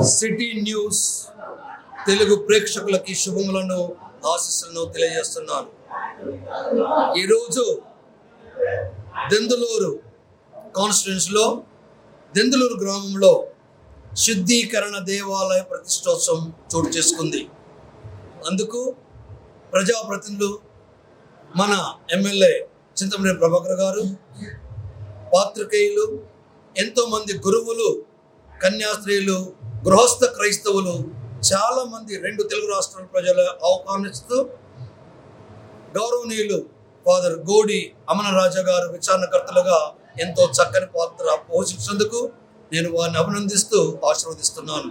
City news Telugu ప్రేక్షకులకి శుభములను ఆశీస్సులను తెలియజేస్తున్నాను. ఈరోజు దెందులూరు కాన్స్టిట్యున్సీలో దెందులూరు గ్రామంలో శుద్ధీకరణ దేవాలయ ప్రతిష్టోత్సవం చోటు చేసుకుంది. అందుకు ప్రజాప్రతినిధులు మన ఎమ్మెల్యే చింతమనేని ప్రభాకర్ గారు పాత్రికేయులు ఎంతోమంది గురువులు కన్యాస్త్రీలు గృహస్థ క్రైస్తవులు చాలామంది రెండు తెలుగు రాష్ట్రాల ప్రజలు ఆహ్వానిస్తూ గౌరవనీయులు ఫాదర్ గోడి అమన గారు విచారణకర్తలుగా ఎంతో చక్కని పాత్ర పోషించినందుకు నేను వారిని అభినందిస్తూ ఆశీర్వదిస్తున్నాను.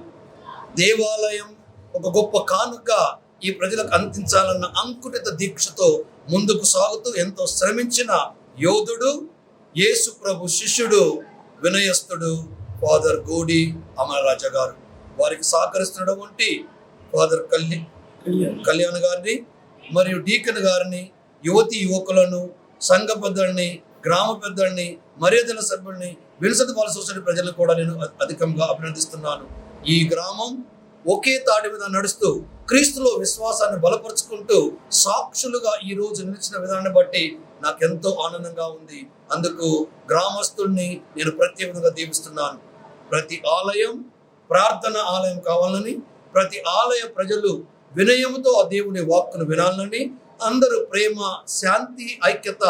దేవాలయం ఒక గొప్ప కానుక ఈ ప్రజలకు అందించాలన్న అంకుటిత దీక్షతో ముందుకు సాగుతూ ఎంతో శ్రమించిన యోధుడు యేసు ప్రభు శిష్యుడు వినయస్తుడు ఫాదర్ గోడి అమరరాజా గారు. వారికి సహకరిస్తున్నటువంటి ఫాదర్ కళ్యాణ్ కళ్యాణ్. గారిని మరియు డీకన్ గారిని యువతి యువకులను సంఘ పెద్దల్ని గ్రామ పెద్దల్ని మర్యాదల సభ్యుల్ని విన్సెంట్ వాళ్ళ సొసైటీ ప్రజలను కూడా నేను అధికంగా అభినందిస్తున్నాను. ఈ గ్రామం ఒకే తాటి మీద నడుస్తూ క్రీస్తులో విశ్వాసాన్ని బలపరుచుకుంటూ సాక్షులుగా ఈ రోజు నిలిచిన విధానాన్ని బట్టి నాకెంతో ఆనందంగా ఉంది. అందుకు గ్రామస్తుల్ని నేను ప్రత్యేకంగా దీవిస్తున్నాను. ప్రతి ఆలయం ప్రార్థన ఆలయం కావాలని ప్రతి ఆలయ ప్రజలు వినయముతో ఆ దేవుని వాక్కును వినాలని అందరూ ప్రేమ శాంతి ఐక్యత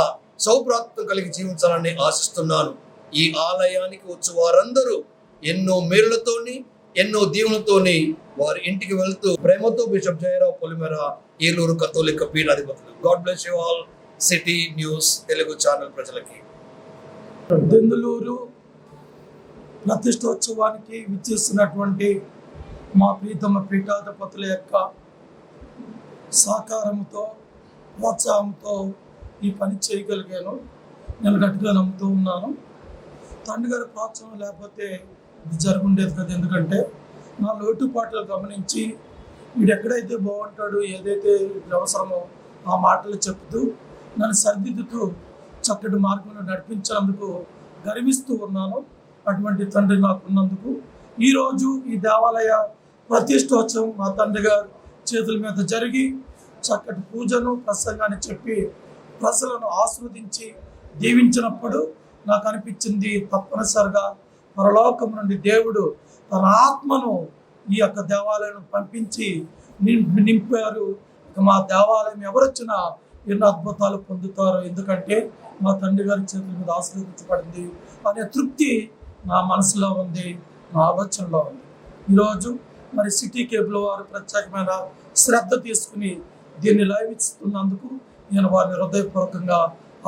సౌభ్రాత్వం కలిగి జీవించాలని ఆశిస్తున్నాను. ఈ ఆలయానికి వచ్చి వారందరూ ఎన్నో మేలులతోని ఎన్నో దీవులతోని వారి ఇంటికి వెళ్తూ ప్రేమతో బిషప్ జయరావు పొలిమేర ఏలూరు కథోలిక పీఠాధిపతులు. God bless you all. City news Telugu channel ప్రజలకి. దెందులూరు ప్రతిష్టోత్సవానికి విచ్చేస్తున్నటువంటి మా ప్రీతమ పీఠాధిపతుల యొక్క సహకారంతో ప్రోత్సాహంతో ఈ పని చేయగలిగాను. నేను గట్టిగా నమ్ముతూ ఉన్నాను. తండ్రి గారి ప్రోత్సాహం లేకపోతే ఇది జరుగుండేది కదా. ఎందుకంటే నా లోటుపాట్లు గమనించి వీడు ఎక్కడైతే బాగుంటాడు ఏదైతే అవసరమో ఆ మాటలు చెప్తూ నన్ను సరిదిద్దుతూ చక్కటి మార్గంలో నడిపించినందుకు గర్విస్తూ ఉన్నాను. అటువంటి తండ్రి నాకు ఉన్నందుకు ఈరోజు ఈ దేవాలయ ప్రతిష్టోత్సవం మా తండ్రి గారు చేతుల మీద జరిగి చక్కటి పూజను ప్రసంగాన్ని చెప్పి ప్రజలను ఆస్వాదించి దీవించినప్పుడు నాకు అనిపించింది తప్పనిసరిగా పరలోకం నుండి దేవుడు తన ఆత్మను ఈ యొక్క దేవాలయం పంపించి నింపారు. ఇక మా దేవాలయం ఎవరొచ్చినా ఎన్నో అద్భుతాలు పొందుతారు ఎందుకంటే మా తండ్రి గారి చేతుల మీద ఆశీర్వదించబడింది. అనే తృప్తి నా మనసులో ఉంది నా ఆలోచనలో ఉంది. ఈరోజు మరి సిటీ కేబుల్ వారు ప్రత్యేకమైన శ్రద్ధ తీసుకుని దీన్ని లైవ్ ఇస్తున్నందుకు నేను వారిని హృదయపూర్వకంగా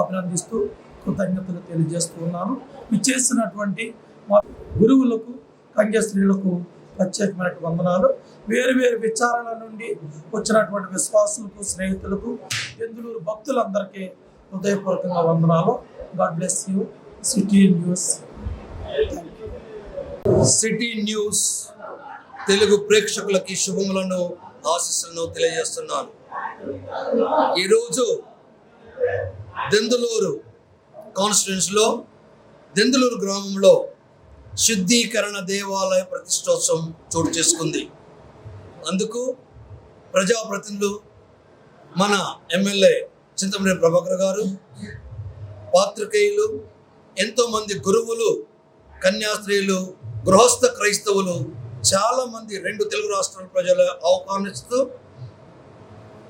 అభినందిస్తూ కృతజ్ఞతలు తెలియజేస్తూ ఉన్నాను. ఇచ్చేసినటువంటి మా గురువులకు కన్యాస్త్రీలకు ప్రత్యేకమైన వందనాలు. వేరు వేరు విచారాల నుండి వచ్చినటువంటి విశ్వాసులకు స్నేహితులకు ఎందులూరు భక్తులందరికీ హృదయపూర్వకంగా వందనాలు. God bless you. City news. City news Telugu ప్రేక్షకులకి శుభములను ఆశీస్సులను తెలియజేస్తున్నాను. ఈరోజు దెందులూరు కాన్స్టిట్యున్సీలో దెందులూరు గ్రామంలో శుద్ధీకరణ దేవాలయ ప్రతిష్టోత్సవం చోటు చేసుకుంది. అందుకు ప్రజాప్రతినిధులు మన ఎమ్మెల్యే చింతమనేని ప్రభాకర్ గారు పాత్రికేయులు ఎంతోమంది గురువులు కన్యాస్త్రీలు గృహస్థ క్రైస్తవులు చాలామంది రెండు తెలుగు రాష్ట్రాల ప్రజలు ఆహ్వానిస్తూ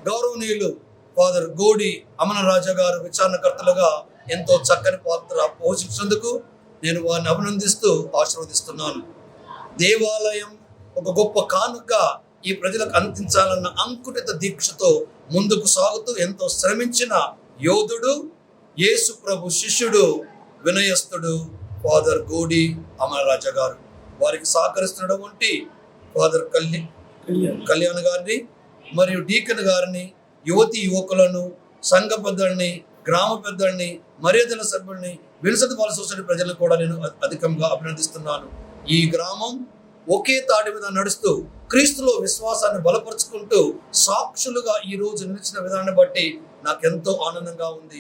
గౌరవనీయులు ఫాదర్ గోడి అమన రాజా గారు విచారణకర్తలుగా ఎంతో చక్కని పాత్ర పోషించినందుకు నేను వారిని అభినందిస్తూ ఆశీర్వదిస్తున్నాను. దేవాలయం ఒక గొప్ప కానుక ఈ ప్రజలకు అందించాలన్న అంకుటిత దీక్షతో ముందుకు సాగుతూ ఎంతో శ్రమించిన యోధుడు యేసు ప్రభు శిష్యుడు వినయస్తుడు ఫాదర్ గోడి అమరరాజా గారు. వారికి సహకరిస్తున్నటువంటి ఫాదర్ కళ్యాణ్ కళ్యాణ్ గారిని మరియు డీకన్ గారిని యువతి యువకులను సంఘ పెద్దల్ని గ్రామ పెద్దల్ని మర్యాదల సభ్యుల్ని విన్సెంట్ వాళ్ళ సొసైటీ ప్రజలను కూడా నేను అధికంగా అభినందిస్తున్నాను. ఈ గ్రామం ఒకే తాటి మీద నడుస్తూ క్రీస్తులో విశ్వాసాన్ని బలపరుచుకుంటూ సాక్షులుగా ఈ రోజు నిలిచిన విధానాన్ని బట్టి నాకెంతో ఆనందంగా ఉంది.